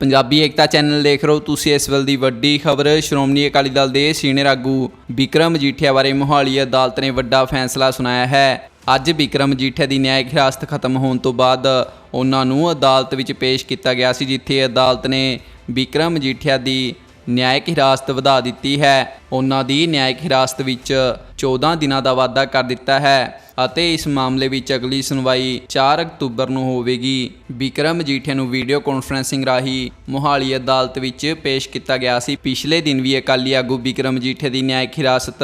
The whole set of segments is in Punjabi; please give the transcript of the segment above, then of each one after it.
ਪੰਜਾਬੀ ਏਕਤਾ ਚੈਨਲ ਦੇਖ ਰਹੇ ਹੋ ਤੁਸੀਂ ਇਸ ਵੇਲੇ ਦੀ ਵੱਡੀ ਖਬਰ। ਸ਼੍ਰੋਮਣੀ ਅਕਾਲੀ ਦਲ ਦੇ ਸੀਨੀਅਰ ਆਗੂ ਵਿਕਰਮ ਮਜੀਠੀਆ ਬਾਰੇ ਮੋਹਾਲੀ ਅਦਾਲਤ ਨੇ ਵੱਡਾ ਫੈਸਲਾ ਸੁਣਾਇਆ ਹੈ। ਅੱਜ ਵਿਕਰਮ ਮਜੀਠੀਆ ਦੀ ਨਿਆਇਕ ਹਿਰਾਸਤ ਖਤਮ ਹੋਣ ਤੋਂ ਬਾਅਦ ਉਹਨਾਂ ਨੂੰ ਅਦਾਲਤ ਵਿੱਚ ਪੇਸ਼ ਕੀਤਾ ਗਿਆ ਸੀ, ਜਿੱਥੇ ਅਦਾਲਤ ਨੇ ਵਿਕਰਮ ਮਜੀਠੀਆ ਦੀ ਨਿਆਇਕ ਹਿਰਾਸਤ ਵਧਾ ਦਿੱਤੀ ਹੈ। ਉਹਨਾਂ ਦੀ ਨਿਆਇਕ ਹਿਰਾਸਤ ਵਿੱਚ 14 ਦਿਨਾਂ ਦਾ ਵਾਅਦਾ ਕਰ ਦਿੱਤਾ ਹੈ ਅਤੇ ਇਸ ਮਾਮਲੇ ਵਿੱਚ ਅਗਲੀ ਸੁਣਵਾਈ 4 ਅਕਤੂਬਰ ਨੂੰ ਹੋਵੇਗੀ। ਵਿਕਰਮ ਮਜੀਠੀਆ ਨੂੰ ਵੀਡੀਓ ਕਾਨਫਰੈਂਸਿੰਗ ਰਾਹੀਂ ਮੋਹਾਲੀ ਅਦਾਲਤ ਵਿੱਚ ਪੇਸ਼ ਕੀਤਾ ਗਿਆ ਸੀ। ਪਿਛਲੇ ਦਿਨ ਵੀ ਅਕਾਲੀ ਆਗੂ ਵਿਕਰਮ ਮਜੀਠੀਆ ਦੀ ਨਿਆਇਕ ਹਿਰਾਸਤ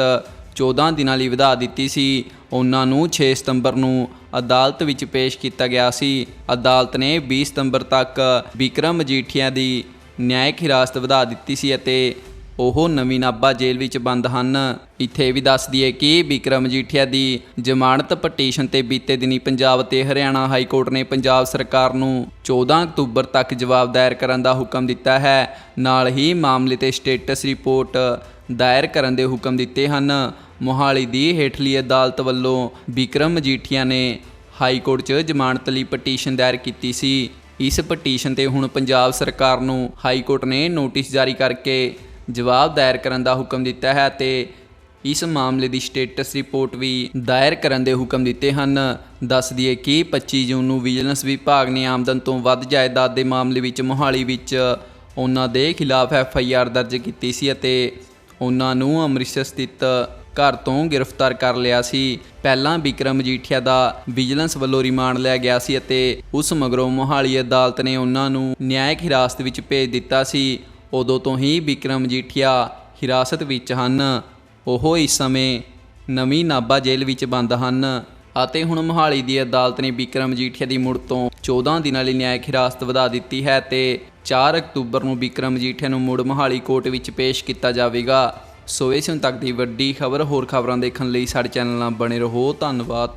14 ਦਿਨਾਂ ਲਈ ਵਧਾ ਦਿੱਤੀ ਸੀ। ਉਹਨਾਂ ਨੂੰ 6 ਸਤੰਬਰ ਨੂੰ ਅਦਾਲਤ ਵਿੱਚ ਪੇਸ਼ ਕੀਤਾ ਗਿਆ ਸੀ। ਅਦਾਲਤ ਨੇ 20 ਸਤੰਬਰ ਤੱਕ ਵਿਕਰਮ ਮਜੀਠੀਆ ਦੀ ਨਿਆਇਕ ਹਿਰਾਸਤ ਵਧਾ ਦਿੱਤੀ ਸੀ ਅਤੇ ਉਹ ਨਵੀਂ ਨਾਭਾ ਜੇਲ੍ਹ ਵਿੱਚ ਬੰਦ ਹਨ। ਇੱਥੇ ਇਹ ਵੀ ਦੱਸ ਦਈਏ ਕਿ ਵਿਕਰਮ ਮਜੀਠੀਆ ਦੀ ਜ਼ਮਾਨਤ ਪਟੀਸ਼ਨ ਤੇ ਬੀਤੇ ਦਿਨੀ ਪੰਜਾਬ ਤੇ ਹਰਿਆਣਾ ਹਾਈ ਕੋਰਟ ਨੇ ਪੰਜਾਬ ਸਰਕਾਰ ਨੂੰ 14 ਅਕਤੂਬਰ ਤੱਕ ਜਵਾਬ ਦਾਇਰ ਕਰਨ ਦਾ ਹੁਕਮ ਦਿੱਤਾ ਹੈ। ਨਾਲ ਹੀ ਮਾਮਲੇ ਤੇ ਸਟੇਟਸ ਰਿਪੋਰਟ ਦਾਇਰ ਕਰਨ ਦੇ ਹੁਕਮ ਦਿੱਤੇ ਹਨ। ਮੋਹਾਲੀ ਦੀ ਹੇਠਲੀ ਅਦਾਲਤ ਵੱਲੋਂ ਵਿਕਰਮ ਮਜੀਠੀਆ ਨੇ ਹਾਈ ਕੋਰਟ 'ਚ ਜ਼ਮਾਨਤ ਲਈ ਪਟੀਸ਼ਨ ਦਾਇਰ ਕੀਤੀ ਸੀ। ਇਸ ਪਟੀਸ਼ਨ ਤੇ ਹੁਣ ਪੰਜਾਬ ਸਰਕਾਰ ਨੂੰ ਹਾਈ ਕੋਰਟ ਨੇ ਨੋਟਿਸ ਜਾਰੀ ਕਰਕੇ ਜਵਾਬ ਦਾਇਰ ਕਰਨ ਦਾ ਹੁਕਮ ਦਿੱਤਾ ਹੈ ਤੇ ਇਸ ਮਾਮਲੇ ਦੀ ਸਟੇਟਸ ਰਿਪੋਰਟ ਵੀ ਦਾਇਰ ਕਰਨ ਦੇ ਹੁਕਮ ਦਿੱਤੇ ਹਨ। ਦੱਸ ਦਈਏ ਕਿ 25 ਜੂਨ ਨੂੰ ਵਿਜੀਲੈਂਸ ਵਿਭਾਗ ਨੇ ਆਮਦਨ ਤੋਂ ਵੱਧ ਜਾਇਦਾਦ ਦੇ ਮਾਮਲੇ ਵਿੱਚ ਮੋਹਾਲੀ ਵਿੱਚ ਉਹਨਾਂ ਦੇ ਖਿਲਾਫ ਐਫ ਆਈ ਆਰ ਦਰਜ ਕੀਤੀ ਸੀ ਅਤੇ ਉਹਨਾਂ ਨੂੰ ਅੰਮ੍ਰਿਤਸਰ ਸਥਿਤ ਘਰ ਤੋਂ ਗ੍ਰਿਫਤਾਰ ਕਰ ਲਿਆ ਸੀ। ਪਹਿਲਾਂ ਵਿਕਰਮ ਮਜੀਠੀਆ ਦਾ ਵਿਜੀਲੈਂਸ ਵੱਲੋਂ ਰਿਮਾਂਡ ਲਿਆ ਗਿਆ ਸੀ ਅਤੇ ਉਸ ਮਗਰੋਂ ਮੋਹਾਲੀ ਅਦਾਲਤ ਨੇ ਉਹਨਾਂ ਨੂੰ ਨਿਆਇਕ ਹਿਰਾਸਤ ਵਿੱਚ ਭੇਜ ਦਿੱਤਾ ਸੀ। ਉਦੋਂ ਤੋਂ ਹੀ ਵਿਕਰਮ ਮਜੀਠੀਆ ਹਿਰਾਸਤ ਵਿੱਚ ਹਨ। ਉਹ ਇਸ ਸਮੇਂ ਨਵੀਂ ਨਾਭਾ ਜੇਲ੍ਹ ਵਿੱਚ ਬੰਦ ਹਨ ਅਤੇ ਹੁਣ ਮੋਹਾਲੀ ਦੀ ਅਦਾਲਤ ਨੇ ਵਿਕਰਮ ਮਜੀਠੀਆ ਦੀ ਮੁੜ ਤੋਂ 14 ਦਿਨਾਂ ਲਈ ਨਿਆਇਕ ਹਿਰਾਸਤ ਵਧਾ ਦਿੱਤੀ ਹੈ ਤੇ 4 ਅਕਤੂਬਰ ਨੂੰ ਵਿਕਰਮ ਮਜੀਠੀਆ ਨੂੰ ਮੁੜ ਮੋਹਾਲੀ ਕੋਰਟ ਵਿੱਚ ਪੇਸ਼ ਕੀਤਾ ਜਾਵੇਗਾ। ਸੋ ਸੀ ਹੁਣ ਤੱਕ ਦੀ ਵੱਡੀ ਖਬਰ। ਹੋਰ ਖਬਰਾਂ ਦੇਖਣ ਲਈ ਸਾਡੇ ਚੈਨਲ ਨਾਲ ਬਣੇ ਰਹੋ। ਧੰਨਵਾਦ।